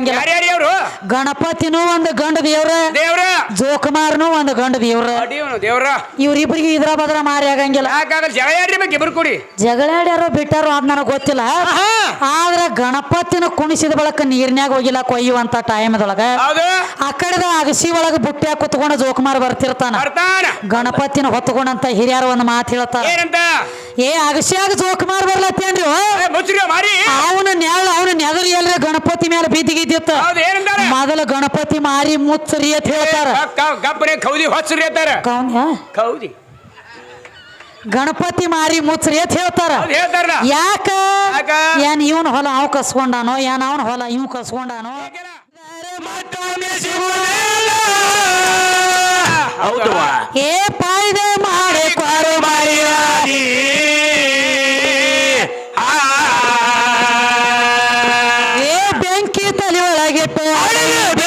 ಆಗಂಗಿಲ್ಲ ಯಾರ್ಯಾರು ಅವ್ರು ಗಣಪತಿನೂ ಒಂದು ಗಂಡ ದೇವ್ರ ದೇವ್ರ. ಜೋಕುಮಾರನು ಒಂದು ಗಂಡ ದೇವ್ರ. ಅಡಿಯವನು ದೇವ್ರ. ಇವ್ರಿಬ್ರಿಗೆ ಇದ್ರ ಬದ್ರ ಮಾರಿ ಆಗಂಗಿಲ್ಲ. ಯಾಕಾಗಲ್ಲ ಜಗಳ ಇಬ್ರು ಕೂಡಿ? ಜಗಳಾಡ್ಯಾರೋ ಬಿಟ್ಟಾರೋ ಅದ್ ನನಗೆ ಗೊತ್ತಿಲ್ಲ. ಆದ್ರ ಗಣಪತಿನ ಕುಣಿಸಿದ ಬಳಕ ನೀರ್ನ್ಯಾಗ ಹೋಗಿಲ್ಲ ಕೊಯ್ಯುವಂತ ಟೈಮ್ದೊಳಗ. ಹೌದು. ಆ ಕಡೆದ ಅಗಸಿ ಒಳಗ ಬುಟ್ಟಿ ಕುತ್ಕೊಂಡು ಜೋಕುಮಾರ್ ಬರ್ತಿರ್ತಾನ. ಬರ್ತಾನ. ಗಣಪತಿನ ಹೊತ್ಕೊಂಡಂತ ಹಿರಿಯರು ಒಂದು ಮಾತು ಹೇಳ್ತಾರ. ಏನಂತ? ಏ ಅಗಸ್ಯಾಗ ಜೋಕುಮಾರ್ ಬರ್ಲತ್ತೇನ್ರಿ ಮುಚ್ಚ್ರಿ ಮಾರಿ. ಅವನ ನೆಳ ಅವನ ನೆದರಿ ಎಲ್ರ ಗಣಪತಿ ಮೇಲೆ ಬಿದ್ದಿಗಿದ್ದಿತ್ತ ಹೌದು ಏನಂತಾರ ಮೊದಲ ಗಣಪತಿ ಮಾರಿ ಮುಚ್ಚರಿ ಅಂತ ಹೇಳ್ತಾರ. ಗಪ್ಪನೆ ಕೌದಿ ಹೊಚ್ಚರಿ ಅಂತಾರ. ಕೌನ್- ಆ? ಕೌದಿ. ಗಣಪತಿ ಮಾರಿ ಮುಚ್ಚರಿ ಅಂತ ಹೇಳ್ತಾರ. ಹೇಳ್ತಾರ ಯಾಕ? ಏನ್ ಇವನ್ ಹೊಲ ಅವ್ ಕಸ್ಕೊಂಡಾನೋ ಏನ್ ಅವನ ಹೊಲ ಇವ್ ಕಸ್ಕೊಂಡಾನೋ? ಹೌದವ್ವ ಏ ಪಾಯ್ದೆ ಹಾಳೆಯೇ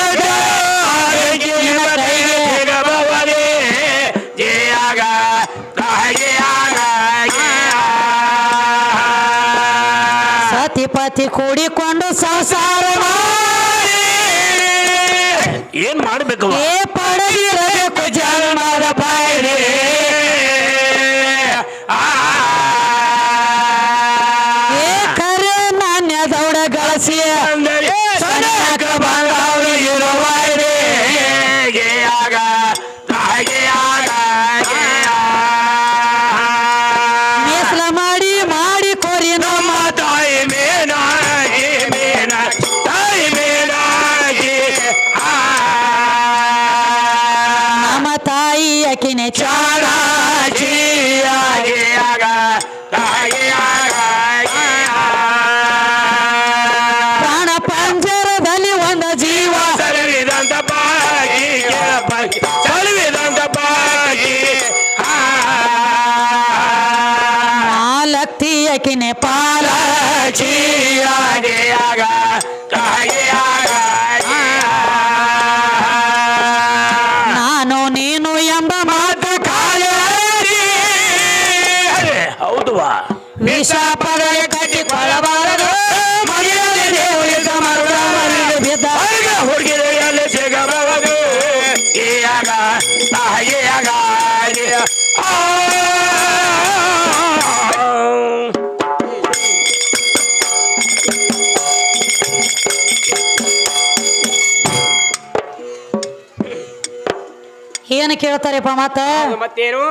ಕೇಳ್ತಾರಪ್ಪ ಮತ್ತ ಮತ್ತೇನು?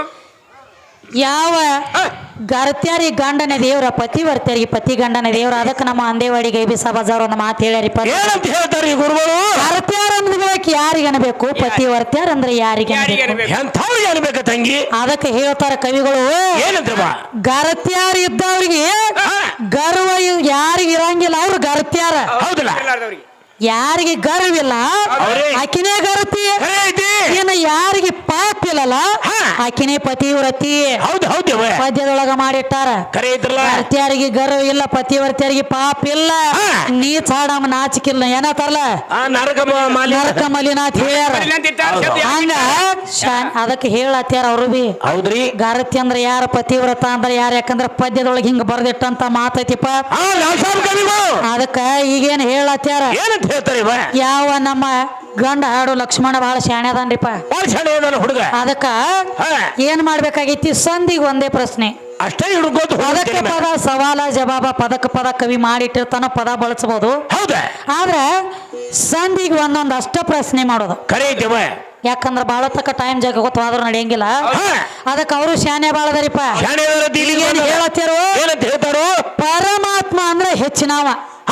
ಯಾವ ಗರ್ತ್ಯಾರಿ ಗಂಡನ ದೇವ್ರ ಬರ್ತಾರಿ ಪತಿ ಗಂಡನ ದೇವ್ರ ಅದಕ್ಕೆ ನಮ್ಮ ಅಂದೇವಾಡಿ ಗೈಬಿ ಬಜಾರ್ ಒಂದು ಮಾತು ಹೇಳ್ಯಾರಿಪ್ಪ ಏನಂತ ಹೇಳ್ತಾರೆ ಈ ಗುರುಗಳು? ಗರ್ತ್ಯಾರ ಅಂದ್ಬೇಕು ಯಾರಿಗೆ ಅನ್ಬೇಕು? ಪತಿವರ್ತ್ಯಾರ ಅಂದ್ರೆ ಯಾರಿಗೆ? ಎಂಥವ್ರಿಗೆ ಅನ್ಬೇಕ ತಂಗಿ? ಅದಕ್ಕೆ ಹೇಳ್ತಾರ ಕವಿಗಳು ಗರತ್ಯಾರ ಇದ್ದವ್ರಿಗೆ ಗರ್ವ ಯಾರಿಗಿರಂಗಿಲ್ಲ ಯಾರಿಗೆ ಇರಂಗಿಲ್ಲ ಅವ್ರು ಗರತ್ಯಾರ. ಹೌದಲ್ಲ. ಯಾರಿಗೆ ಗರ್ವ ಇಲ್ಲ ಆಕಿನೇ ಗರ್ತಿ. ಏನ ಯಾರಿಗೆ ಪಾಪ ಇಲ್ಲಲ್ಲ. ಆಕಿನೇ ಪತಿವ್ರತಿ ಹೌದು ಹೌದು ಪದ್ಯದೊಳಗ ಮಾಡಿಟ್ಟಾರ. ಭರ್ತಿಯಾರಿಗೆ ಗರ್ವ ಇಲ್ಲ ಪತಿವರ್ತಿಯಾರಿಗೆ ಪಾಪ ಇಲ್ಲ. ನೀ ಚಾಡಮ್ಮ ನಾಚಿಕಿಲ್ಲ ಏನತ್ತಾರಲ್ಲ ನರಕ ಮಾಲಿ ನರಕ ಮಲಿನಾಥ್ ಹೇಳ್ಯಾರ. ಹಂಗ ಅದಕ್ಕೆ ಹೇಳತ್ತಾರ ಅವರು ಬಿ. ಹೌದ್ರಿ. ಗಾರತಿ ಅಂದ್ರ ಯಾರ ಪತಿವ್ರತ ಅಂದ್ರ ಯಾರ? ಯಾಕಂದ್ರ ಪದ್ಯದೊಳಗೆ ಹಿಂಗ ಬರ್ದಿಟ್ಟಂತ ಮಾತೈತಿಪ್ಪ. ಅದಕ್ಕ ಈಗೇನ್ ಹೇಳತ್ತಾರ ಹೇಳ್ತಾರೆ ಇವ. ಯಾವ ನಮ್ಮ ಗಂಡ ಹಾಡು ಲಕ್ಷ್ಮಣ ಬಹಳ ಶಾಣ್ಯದನ್ರಿಪ್ಪ ಭಾಳ ಶಾಣೆ ಅದಾನ ಹುಡುಗ. ಅದಕ್ಕ. ಏನ್ ಮಾಡ್ಬೇಕಾಗೈತಿ? ಸಂಧಿಗೆ ಒಂದೇ ಪ್ರಶ್ನೆ. ಅಷ್ಟೇ ಹುಡುಗೋದು ಪದಕ್ಕೆ ಪದ ಸವಾಲ ಜವಾಬ ಪದಕ್ಕೆ ಪದ ಕವಿ ಮಾಡಿಟ್ಟಿರ್ತಾನ ಪದ ಬಳಸಬಹುದು ಹೌದಾ? ಆದ್ರೆ ಸಂಧಿಗೆ ಒಂದೊಂದು ಅಷ್ಟ ಪ್ರಶ್ನೆ ಮಾಡೋದು. ಕರೆ ಐತಿವ ಯಾಕಂದ್ರ ಬಹಳ ತಕ್ಕ ಟೈಮ್ ಜಾಗ ಗೊತ್ತಾದ್ರೂ ನಡೆಯಂಗಿಲ್ಲ. ಅದಕ್ಕೆ ಅವರು ಶಾನೆ ಬಾಳದರಿಪ್ಪ ಶಾಣೆ ಏನ್. ಹೇಳತ್ತೀರೋ ಏನಂತ ಹೇಳ್ತಾರೋ? ಪರಮಾತ್ಮ ಅಂದ್ರೆ ಹೆಚ್ಚಿನವ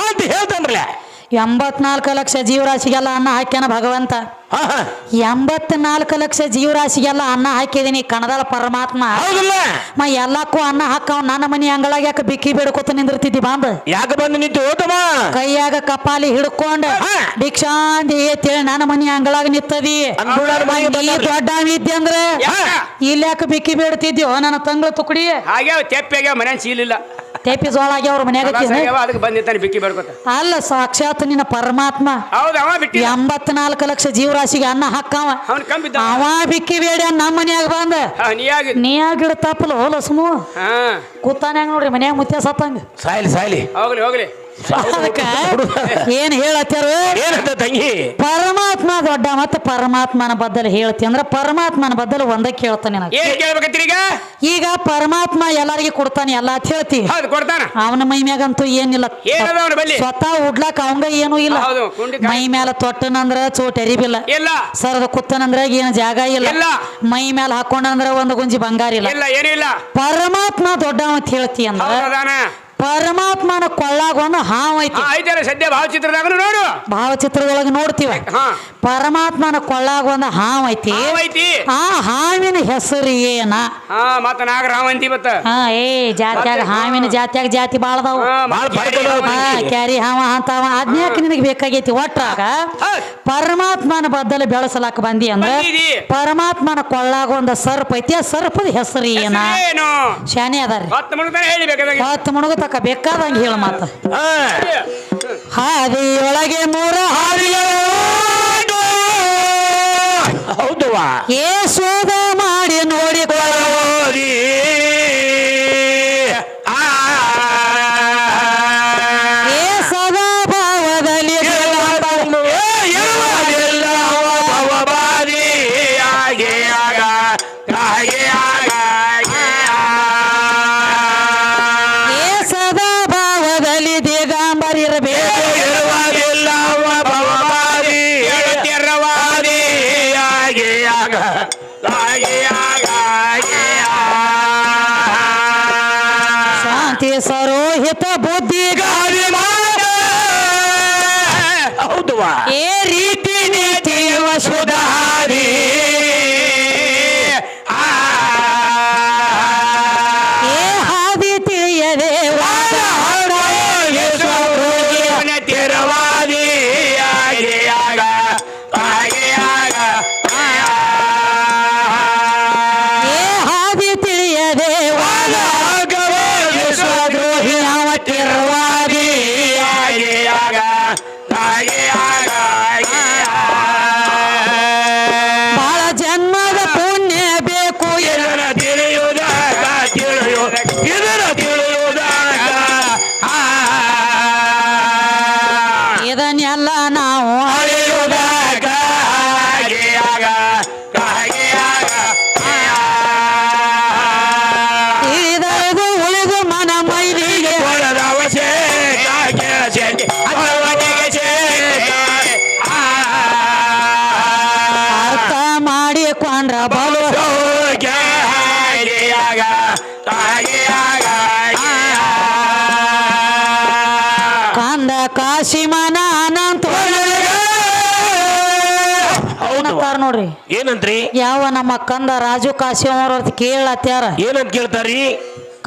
ಅಂತ ಹೇಳ್ತಾನ್ರಲ್ಲ. ಎಂಬತ್ನಾಲ್ಕು ಲಕ್ಷ ಜೀವರಾಶಿಗೆಲ್ಲ ಅನ್ನ ಹಾಕ್ಯಾನ ಭಗವಂತ. ಎಂಬತ್ನಾಲ್ಕು ಲಕ್ಷ ಜೀವರಾಶಿಗೆಲ್ಲ ಅನ್ನ ಹಾಕಿದೀನಿ ಕಣದಲ್ಲ ಪರಮಾತ್ಮ. ಮ ಎಲ್ಲಕ್ಕೂ ಅನ್ನ ಹಾಕವ್ ನನ್ನ ಮನಿ ಅಂಗಳಾಗ ಯಾಕೆ ಬಿಕ್ಕಿ ಬೇಡ್ಕೊತ ನಿಂದಿರ್ತಿದ್ದಿ ಬಾಂದ್ ಯಾಕೆ ಬಂದು ನಿಂತು ಕೈಯಾಗ ಕಪಾಲಿ ಹಿಡ್ಕೊಂಡ ಭಿಕ್ಷಾಂತಿ ಭಿಕ್ಷಾಂದಿ ಅಂತೇಳಿ ನನ್ನ ಮನಿ ಅಂಗಳಾಗ ಮನೆಗೆ ದೊಡ್ಡ ಇದ್ದೆ ಅಂದ್ರೆ? ಇಲ್ಲಿ ಯಾಕೆ ಬಿಕ್ಕಿ ಬೇಡ್ತಿದ್ಯೋ ನನ್ನ ತಂಗಳ ತುಕಡಿ. ಹಾಗೆ ತೆಪ್ಪಿಗೆ ಮನೆ ಚೀಲಿಲ್ಲ ತೇಪಿ ಜೋಳ ಅವ್ರ ಮನ್ಯಾಗ ಕಲಾಸ ಅದಕ್ಕೆ ಬಂದಿರ್ತಾನೆ ಬಿಕ್ಕಿ ಬೇಡ್ಕೊತ. ಅಲ್ಲ ಸಾಕ್ಷಾತ್ ನಿನ್ನ ಪರಮಾತ್ಮ. ಹೌದು ಅವ ಬಿಟ್ಟಿ ಎಂಬತ್ನಾಲ್ಕು ಲಕ್ಷ ಜೀವರಾಶಿಗೆ ಅನ್ನ ಹಾಕವ. ಅವನ್ ಕಂಬಿದ್ದ ಅವ ಬಿಕ್ಕಿ ಬೇಡ ನಮ್ಮ ಮನ್ಯಾಗ ಬಂದ. ನೀ ಆಗಿ ನೀ ಗಿಡ ತಪ್ಪಲು ಹೋಲ ಸುಮು. ಹಾ. ಕೂತಾನ್ಯಾಗ ನೋಡ್ರಿ ಮನ್ಯಾಗ ಮುತ್ಯ ಸತ್ತಂಗ ಸಾಯ್ಲಿ ಸಾಯ್ಲಿ. ಹೋಗ್ಲಿ ಹೋಗ್ಲಿ. ಅದಕ್ಕ ಏನ್ ಹೇಳತ್ತಾರು ಏನಂತ ತಂಗಿ? ಪರಮಾತ್ಮ ದೊಡ್ಡ ಮತ್ತ ಪರಮಾತ್ಮನ ಬದ್ದಲು ಹೇಳ್ತಿ ಅಂದ್ರ ಪರಮಾತ್ಮನ ಬದ್ದಲು ಒಂದ ಹೇಳ್ತಾನೆ ನಿನಗೆ. ಏನ್ ಕೇಳ್ಬೇಕತ್ತೀರಿ ಈಗ? ಈಗ ಪರಮಾತ್ಮ ಎಲ್ಲಾರಿಗೆ ಕೊಡ್ತಾನೆ ಎಲ್ಲ ಅಂತ ಹೇಳ್ತಿ. ಹೌದು ಕೊಡ್ತಾನ. ಅವನ ಮೈ ಮ್ಯಾಗಂತೂ ಏನಿಲ್ಲ. ಏನದ ಅವನ ಬಲ್ಲಿ. ಸ್ವತಃ ಉಡ್ಲಾಕ ಅವಂಗ ಏನೂ ಇಲ್ಲ. ಹೌದು, ಕುಂಡಿ ಕಾಯಿ- ಮೈ ಮ್ಯಾಲ ತೊಟ್ಟನಂದ್ರ ಚೋಟ್ ಎರಿಬಿಲ್ಲ. ಇಲ್ಲ. ಸರದ ಕುತ್ತನಂದ್ರ ಏನು ಜಾಗ ಇಲ್ಲ. ಇಲ್ಲ. ಮೈ ಮ್ಯಾಲ ಹಾಕೊಂಡಂದ್ರ ಒಂದು ಗುಂಜಿ ಬಂಗಾರ ಇಲ್ಲ. ಪರಮಾತ್ಮ ದೊಡ್ಡವ ಅಂತ ಹೇಳ್ತಿ ಅಂದ್ರ ಹೌದದಾನ ಪರಮಾತ್ಮನ ಕೊಳ್ಳಾಗ ಒಂದು ಹಾವ್ ಐತಿ. ಐತಲ್ಲ ಸದ್ಯ ಭಾವಚಿತ್ರದಾಗ ನೋಡು. ಭಾವಚಿತ್ರದೊಳಗೆ ನೋಡ್ತೀವ. ಹಾ. ಪರಮಾತ್ಮನ ಕೊಳ್ಳಾಗ ಒಂದು ಹಾವ್ ಐತಿ. ಹಾವ್ ಐತಿ. ಆ ಹಾವಿನ ಹೆಸರು ಏನ? ಹಾ ಮತ್ತ ಮತ್ತ. ಹಾ ಏ ಜಾತ್ಯಾಗ ಹಾವಿನ ಜಾತ್ಯಾಗ ಜಾತಿ ಬಾಳದಾವು ಕ್ಯಾರಿ ಹಾವ ಅಂತವ. ಅದ್ನ್ಯಾಕ ನಿನಗೆ ಬೇಕಾಗೈತಿ ಒಟ್ಟಾಗ ಪರಮಾತ್ಮನ ಬದ್ದಲು ಬೆಳೆಸಲಾಕ ಬಂದಿ ಅಂದ್ರೆ ಪರಮಾತ್ಮನ ಕೊಳ್ಳಾಗ ಒಂದು ಸರ್ಪ ಐತಿ. ಆ ಸರ್ಪದ ಹೆಸರು ಏನ? ಏನು ಶಾನೆ ಅದಾರಿ ಹತ್ತು ಮುಳುಗ್ತಾನೆ ಹೇಳಿಬೇಕಾದಾಗ ಬೇಕಾದಂಗೆ ಹೇಳ ಮಾತ. ಹಾದಿ ಹಾದಿಯೊಳಗೆ ಮೂರ ಹಾದಿಗಳು. ಹೌದು ಏ ಸೋದ ಮಾಡಿ ನೋಡಿ ಶಾಂತಿ ಸರೋಹಿತ ಬುದ್ಧಿ ಗಾಳಿ ಕಾಶಿಮನ ಅನಂತ ಏನಂತಾರ ನೋಡ್ರಿ. ಏನಂತ್ರಿ? ಯಾವ ನಮ್ಮ ಕಂದ ರಾಜು ಕಾಶಿಮ್ ಅವ್ರ ಕೇಳತ್ಯಾರ? ಏನಂತ ಕೇಳ್ತಾರಿ?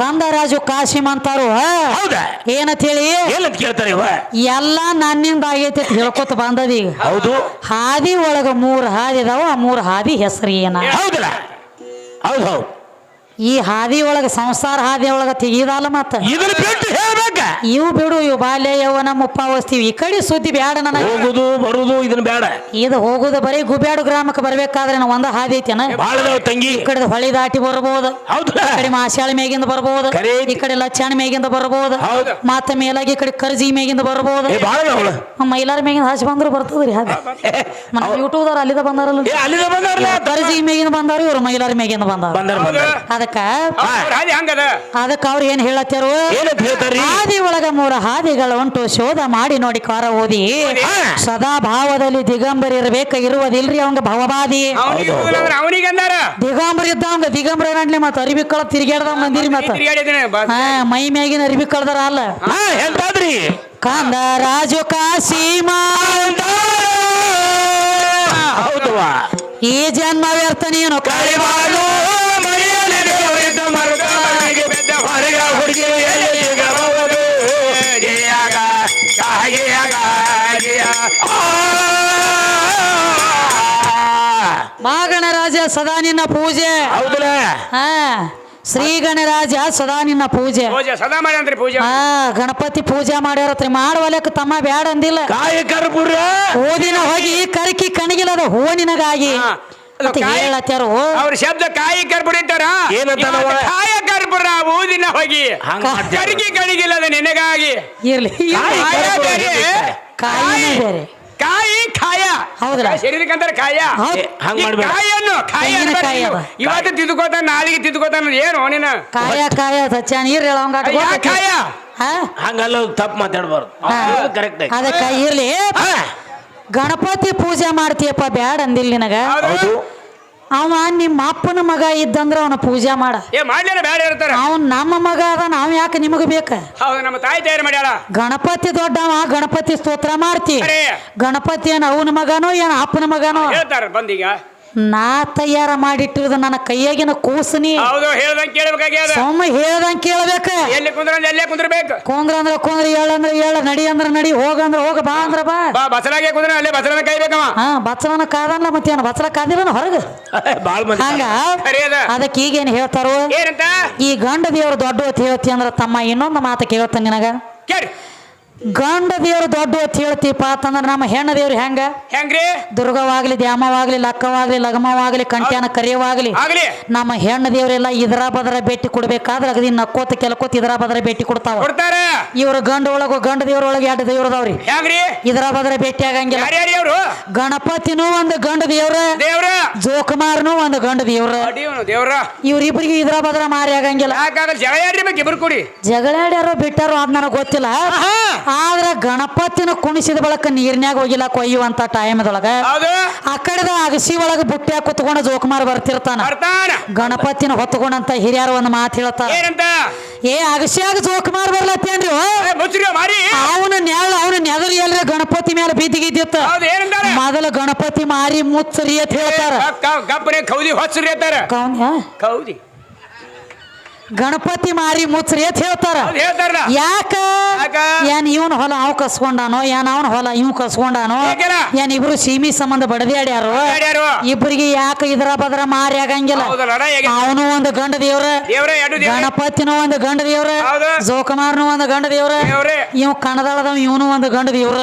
ಕಂದ ರಾಜು ಕಾಶಿಮ್ ಅಂತಾರು. ಹೌದಾ? ಏನಂತ ಹೇಳಿ? ಏನಂತ ಕೇಳ್ತಾರಿ ಎಲ್ಲ ನನ್ನಿಂದ ಆಗೈತಿ ಹೇಳ್ಕೊತ ಬಂದದ ಈಗ. ಹೌದು. ಹಾದಿ ಒಳಗ ಮೂರ್ ಹಾದಿ ಇದಾವ ಆ ಮೂರ್ ಹಾದಿ ಹೆಸರು ಏನ? ಹೌದಲ್ಲ? ಹೌದು ಹೌದು. ಈ ಹಾದಿ ಒಳಗ ಸಂಸಾರ ಹಾದಿ ಒಳಗ ತೆಗೀದಲ್ಲ ಮತ್ತ? ಇದನ್ನ ಬಿಟ್ಟು ಹೇಳ್ಬೇಕ ಇವು ಬಿಡು ಇವು ಬಾಲ್ಯ ಯೌವನ ಮುಪ್ಪಾವಸ್ತೀವಿ ಈ ಕಡೆ ಸುದ್ದಿ ಬ್ಯಾಡ ನನಗೆ. ಹೋಗುದು ಬರುದು ಇದನ್ನ ಬೇಡ ಇದು ಹೋಗುದು ಬರೀ ಗುಬ್ಯಾಡು ಗ್ರಾಮಕ್ಕೆ ಬರ್ಬೇಕಾದ್ರೆ ನಾವು ಒಂದ ಹಾದಿ ಐತೆನ? ಬಾಳ ಅದಾವ ತಂಗಿ. ಈ ಕಡೆ ಹೊಳಿ ದಾಟಿ ಬರ್ಬೋದು. ಹೌದಲ್ಲ ಈ ಕಡೆ ಮಾಸ್ಯಾಳ ಮೇಗಿಂದ ಬರ್ಬೋದು. ಖರೆ ಐತಿ. ಈ ಕಡೆ ಲಚ್ಚಾಣ ಮೇಗಿಂದ ಬರ್ಬೋದು. ಹೌದು. ಮತ್ತ ಮೇಲಾಗಿ ಈ ಕಡೆ ಕರ್ಜಿ ಮೇಗಿಂದ ಬರ್ಬೋದು. ಏ ಬಾಳ ಅದಾವಳ ಮೈಲಾರ ಮೇಗಿಂದ ಹಸಿ ಬಂದ್ರು ಬರ್ತದ್ರಿ ಹಾದಿ ಯೂಟ್ಯೂಬ್ ಯೂಟ್ಯೂಬ್ದವ್ರು ಅಲ್ಲಿದ ಬಂದಾರಲ್ಲ. ಏ ಅಲ್ಲಿಂದ ಬಂದವ್ರಲ್ಲ ಕರ್ಜಿ ಮೇಗಿಂದ ಬಂದಾರ ಇವ್ರು ಮೈಲಾರ ಮೇಗಿಂದ ಬಂದಾರ. ಬಂದಾರ ಬಂದಾರ. ಅದಕ್ಕ ಅವ್ರ ಹಾದಿ ಹಂಗದ? ಅದಕ್ಕ ಅವ್ರು ಏನ್ ಹೇಳತ್ತಾರು ಏನಂತ ಹಾದಿ ಒಳಗ ಮೂರ ಹಾದಿಗಳು ಉಂಟು. ಶೋಧ ಮಾಡಿ ನೋಡಿ ಕಾರ ಓದಿ. ಸದಾ ಭಾವದಲ್ಲಿ ದಿಗಂಬರ ಇರ್ಬೇಕ ಇರುವುದಿಲ್ರಿ ಅವಂಗ ಭವಬಾದಿ ಅವನಿಗೆ ಇದ್ದ ಅವಂಗ ದಿಗಂಬರ ಇದ್ದವಂಗ ದಿಗಂಬರ ಏನಂಟ್ಲಿ ಮತ್ತ ಅರಿವಿ ಕಳ ತಿರ್ಗಾಡ್ದ ಮಂದಿರಿ ಮತ್ತ ಹಾ ಮೈ ಮ್ಯಾಗಿನ ಅರಿವಿ ಕಳ್ದಾರ ಅಲ್ಲ. ಕಂದ ರಾಜು ಕಾಸೀಮಾ ಹೌದವಾ ಈ ಜನ್ಮ ವ್ಯರ್ಥ ನೀನು. ಕಳಿವಾಳು ಗಣರಾಜ ಸದಾ ನಿನ್ನ ಪೂಜೆ. ಹೌದಲ್ಲ ಹಾ ಶ್ರೀ ಗಣರಾಜ ಸದಾ ನಿನ್ನ ಪೂಜೆ. ಪೂಜೆ ಸದಾ ಮಾಡಿ ಪೂಜೆ. ಹಾ ಗಣಪತಿ ಪೂಜೆ ಮಾಡ್ಯಾರತ್ರಿ ಮಾಡುವಲಕ್ಕ ತಮ್ಮ ಬ್ಯಾಡ ಅಂದಿಲ್ಲ. ಕಾಯ ಕರ್ಪೂರ? ಓದಿನ ಹೋಗಿ ಕರಕಿ ಕಣಗಿಲ್ಲದ ಹೂ ನಿನಗಾಗಿ ಅಂತ ಕಾಯಿ- ಅವ್ರ ಶಬ್ದ ಕಾಯಿ ಕರ್ಪೂರ ಇಟ್ಟಾರ? ಏನಂತಾನ ಇವತ್ತು ಕಾಯ ಕರ್ಪೂರ ಊದಿನ ಹೋಗಿ. ಹಂಗ್ ಕಡಿಗಿಲ್ಲದ ನಿನಗಾಗಿ. ಇರ್ಲಿ ಕಾಯಿ ಕಾಯ ಕರ್ಪೂರ ಬೇರೆ, ಹಿಡಿಯುತ್ತೆ. ಕಾಯಿನೇ ಬೇರೆ. ಕಾಯಿ ಕಾಯ? ಶರೀರಕ್ಕಂತಾರೆ ಕಾಯ ಹೌದ್ ಏ, ಹಂಗ್ ಈ ಮಾಡ್ಬೇಡ. ಕಾಯನ್ನು ಕಾಯಿ ತೆಂಗಿನ ಅನ್ಬೇಡ ಕಾಯಿ ನೀವು. ಅದ. ಇವತ್ತು ತಿದ್ಕೋತಾನ ನಾಳೆಗೆ ತಿದ್ಕೋತಾನ ಏನು ನೀನು ಕಾಯ ಕಾಯ ಸಚ್ಚ ನೀರ್ ಹೇಳೋಂಗ ಯಾ ಕಾಯ ಹಂಗಲ್ಲ ತಪ್ಪು ಮಾತಾಡಬಾರ್ದು. ಕರೆಕ್ಟ್ ಆಗಿ ಇರ್ಲಿ. ಹಾ, ಗಣಪತಿ ಪೂಜೆ ಮಾಡ್ತೀಯಪ್ಪ ಬ್ಯಾಡ ಅಂದಿಲ್ಲ ನಿನಗ. ಹೌದು. ಅವ ನಿಮ್ಮ ಅಪ್ಪನ ಮಗ ಇದ್ದಂದ್ರ ಅವನ ಪೂಜೆ ಮಾಡ. ಏ ಮಾಡ್ಲಿಲ್ಲ ಬೇಡ ಇರ್ತಾರ ಅವನ್ ನಮ್ಮ ಮಗ ಅದ ನಾವ್ ಯಾಕೆ ನಿಮಗ ಬೇಕ? ಹೌದು ನಮ್ಮ ತಾಯಿ ತಯಾರು ಮಾಡ್ಯಾಳ. ಗಣಪತಿ ದೊಡ್ಡವ ಗಣಪತಿ ಸ್ತೋತ್ರ ಮಾಡ್ತಿ. ಗಣಪತಿ ಏನ್ ಅವನ ಮಗನೋ ಏನ್ ಅಪ್ಪನ ಮಗನೋ? ಹೇಳ್ತಾರ ಬಂದೀಗ ನಾ ತಯಾರ ಮಾಡಿಟ್ಟಿರೋದು ನನ್ನ ಕೈಯಾಗಿನ ಕೂಸನಿ. ಹೌದು ಹೇಳ್ದಂಗೆ ಕೇಳ್ಬೇಕಾಗ್ಯದ. ಸೊಮ್ಮ ಹೇಳ್ದಂಗ ಕೇಳ್ಬೇಕ. ಎಲ್ಲಿ ಕುಂದ್ರ ಎಲ್ಲೇ ಕುಂದ್ರಬೇಕು. ಕೊಂದ್ರ ಅಂದ್ರ ಕೊಂದ್ರ ಏಳಂದ್ರ ಏಳ ನಡಿ ಅಂದ್ರೆ ನಡಿ ಹೋಗ ಅಂದ್ರೆ ಹೋಗ ಬಾ ಅಂದ್ರ ಬಾ. ಬಾ ಬಸರಾಗೆ ಕುಂದ್ರೆ ಅಲ್ಲೇ ಬಸರನ ಕಾಯ್ಬೇಕವ ಹಾ ಬಚ್ಚಲನ ಕಾದಲ್ಲ ಮತ್ತೇನು ಬಚ್ಚಲ ಕಾದಿಲ್ಲ ಹೊರಗ. ಬಾಳ್ ಮಂದಿ ಹಂಗ? ಅದಕ್ಕೆ ಈಗೇನ್ ಹೇಳ್ತಾರೋ? ಏನಂತ? ಈ ಗಂಡ ದೇವ್ರು ದೊಡ್ಡ ಹೊತ್ತು ಹೇಳ್ತಿ ಅಂದ್ರ ತಮ್ಮ ಇನ್ನೊಂದು ಮಾತು ಕೇಳ್ತಾನೆ ನಿನಗ. ಕೇಳಿ ಗಂಡ ದೇವ್ರು ದೊಡ್ಡ ಅಂತ ಹೇಳ್ತೀಪ ಅಂತಂದ್ರ ನಮ್ಮ ಹೆಣ್ಣ ದೇವ್ರು ಹೆಂಗ? ಹೆಂಗ್ರಿ? ದುರ್ಗವಾಗ್ಲಿ ದ್ಯಾಮವಾಗ್ಲಿ ಲಕ್ಕವಾಗ್ಲಿ ಲಗಮವಾಗ್ಲಿ ಕಂಠ್ಯಾನ ಕರಿಯವಾಗ್ಲಿ ಆಗ್ಲಿ. ನಮ್ಮ ಹೆಣ್ಣ ದೇವ್ರೆಲ್ಲ ಇದರ ಬದರ ಭೇಟಿ ಕೊಡ್ಬೇಕಾದ್ರೆ ಅಗದಿ ನಕ್ಕೋತ ಕೆಲಕೋತ ಇದರ ಬದರ ಭೇಟಿ ಕೊಡ್ತಾವ. ಕೊಡ್ತಾರ. ಇವ್ರ ಗಂಡ ಒಳಗ ಗಂಡ ದೇವ್ರ ಒಳಗೆ ಎರಡು ದೇವ್ರದವ್ರಿ. ಹೆಂಗ್ರಿ? ಇದರ ಬದರ ಭೇಟಿ ಆಗಂಗಿಲ್ಲ. ಯಾರ್ಯಾರಿ ಗಣಪತಿನೂ ಒಂದು ಗಂಡ ದೇವ್ರ? ದೇವ್ರ ಜೋಕುಮಾರ್ನು ಒಂದು ಗಂಡ ದೇವ್ರ ದೇವ್ರ. ಇವ್ರಿಬ್ರಿಗೆ ಇದರ ಬದರ ಮಾರಿ ಆಗಂಗಿಲ್ಲ. ಯಾಕಾಗಲ್ಲ ಜಗಳ ಯಾರ್ರಿ ಬೇಕು ಇಬ್ರು ಕೂಡಿ? ಜಗಳಾಡ್ಯಾರೋ ಬಿಟ್ಟಾರೋ ಅದ್ ನನಗೆ ಗೊತ್ತಿಲ್ಲ. ಆದ್ರ ಗಣಪತಿನ ಕುಣಿಸಿದ ಬಳಕ ನೀರ್ನ್ಯಾಗ ಹೋಗಿಲ್ಲ ಕೊಯ್ಯುವಂತ ಟೈಮ್ದೊಳಗ ಅದು ಆ ಕಡೆದ ಅಗಸಿ ಒಳಗ ಬುಟ್ಟ್ಯಾಗ ಕುತ್ಕೊಂಡು ಜೋಕುಮಾರ್ ಬರ್ತಿರ್ತಾನ. ಗಣಪತಿನ ಹೊತ್ಕೊಂಡಂತ ಹಿರಿಯರು ಒಂದ್ ಮಾತು ಹೇಳ್ತಾರ. ಏ ಅಗಸಿಯಾಗ ಜೋಕುಮಾರ್ ಬರ್ಲತ್ತೇನ್ರಿ? ಅವನ ನೆಳ ಅವನ ನೆಲರಿ ಎಲ್ರಿ ಗಣಪತಿ ಮೇಲೆ ಏನಂತಾರ? ಮೊದಲ ಗಣಪತಿ ಮಾರಿ ಮುಚ್ಚರಿ ಅಂತ ಹೇಳ್ತಾರ. ಕೌದಿ ಅಂತಾರ. ಕೌನ್ ಕೌದಿ. ಗಣಪತಿ ಮಾರಿ ಮುಚ್ಚರಿ ಅಂತ ಹೇಳ್ತಾರ. ಹೌದು ಯಾಕ? ಏನ್ ಇವನ್ ಹೊಲ ಅವ್ ಕಸ್ಕೊಂಡಾನೋ ಏನ್ ಅವನ ಹೊಲ ಇವ್ ಕಸ್ಕೊಂಡಾನೋ? ಏನ್ ಇಬ್ರು ಸೀಮಿ ಸಂಬಂಧ ಬಡದ್ಯಾಡ್ಯಾರು? ಇಬ್ರಿಗೆ ಯಾಕ ಇದ್ರ ಬದ್ರ ಮಾರಿ ಆಗಂಗಿಲ್ಲ. ಅವನು ಒಂದು ಗಂಡ ದೇವ್ರ ಗಣಪತಿನೂ ಒಂದು ಗಂಡ ದೇವ್ರ. ಜೋಕುಮಾರ್ನು ಒಂದು ಗಂಡ ದೇವ್ರ ಇವ್ ಕಣದಳದ ಇವನು ಒಂದು ಗಂಡ ದೇವ್ರ.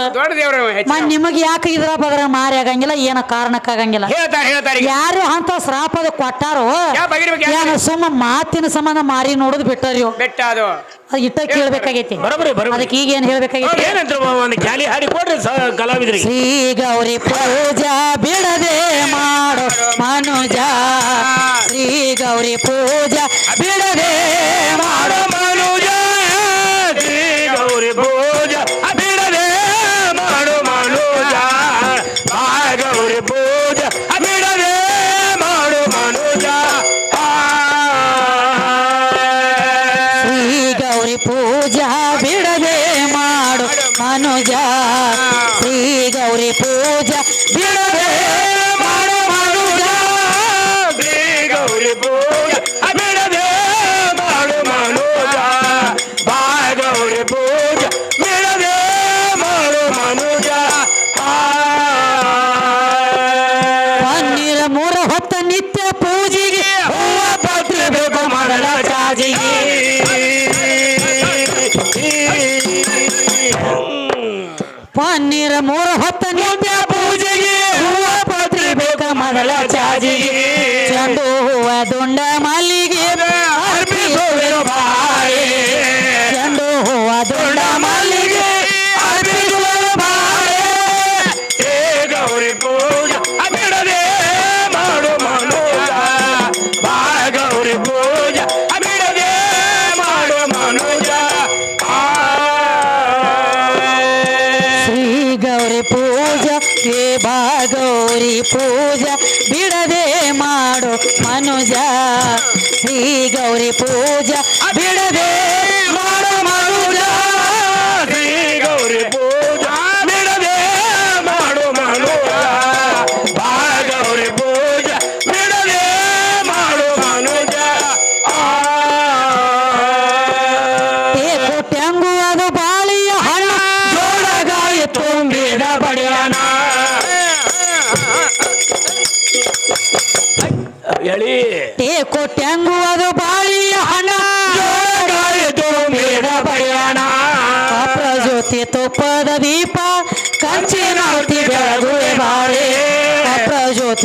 ಮತ್ ನಿಮಗ್ ಯಾಕ ಇದ್ರ ಬದ್ರ ಮಾರಿ ಆಗಂಗಿಲ್ಲ ಏನ ಕಾರಣಕ್ಕಾಗಂಗಿಲ್ಲ. ಹೇಳ್ತಾರ ಹೇಳ್ತಾರ. ಯಾರು ಅಂತ ಶ್ರಾಪದ ಕೊಟ್ಟಾರೋ ಏನು ಸುಮ್ಮ ಮಾತಿನ ಸಂಬಂಧ ಮಾರಿ ನೋಡುದು ರೀ ಬೆಟ್ಟ ಅದು ಅದ್ ಇಟ್ಟ ಕೇಳ್ಬೇಕಾಗೈತಿ. ಬರೋಬ್ರಿ ಬರೋಬ್ರಿ. ಅದಕ್ಕೆ ಈಗ ಏನ್ ಹೇಳ್ಬೇಕಾಗೈತಿ? ಏನಂತ ಒಂದು ಗಾಲಿ ಹಾಡಿ ಕೊಡ್ರಿ ಸ- ಕಲಾವಿದ್ರಿಗೆ. ಶ್ರೀ ಗೌರಿ ಪೂಜಾ ಬಿಡದೆ ಮಾಡೋ ಮನುಜ. ಶ್ರೀ ಗೌರಿ ಪೂಜಾ ಬಿಡದೆ ಮಾಡು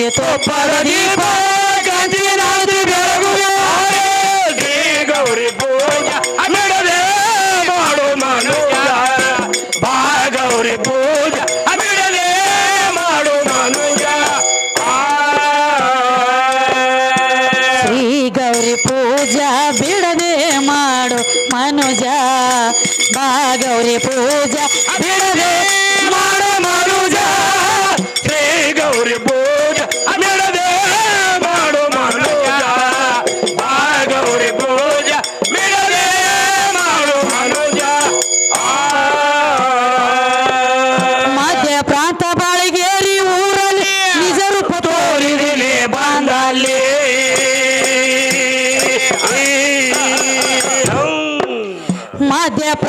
ಬೆಳಗುತ್ತಿತ್ತು ಪರದೀಪ ಕಾಂತಿನಾದಿ ಬೆಳಗುವೆ ಗೌರಿ ಪೂಜಾ. ಬಿಡದೆ ಮಾಡು ಮನುಜ ಬಾ ಗೌರಿ ಪೂಜಾ. ಬಿಡದೆ ಮಾಡು ಮನುಜ. ಶ್ರೀ ಗೌರಿ ಪೂಜಾ ಬಿಡದೆ ಮಾಡು ಮನುಜ ಬಾ ಗೌರಿ ಪೂಜಾ ಬಿಡದೆ ಮಾಡು ಮನುಜ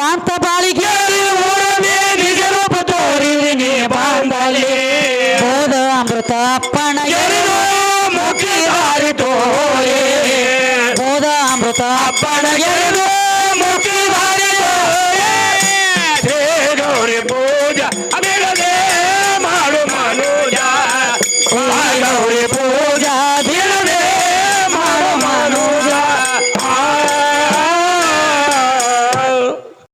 ಮಧ್ಯ ಪ್ರಾಂತ ಬಾಳಿಗೇರಿ ಊರಲ್ಲಿ ನಿಜ ರೂಪ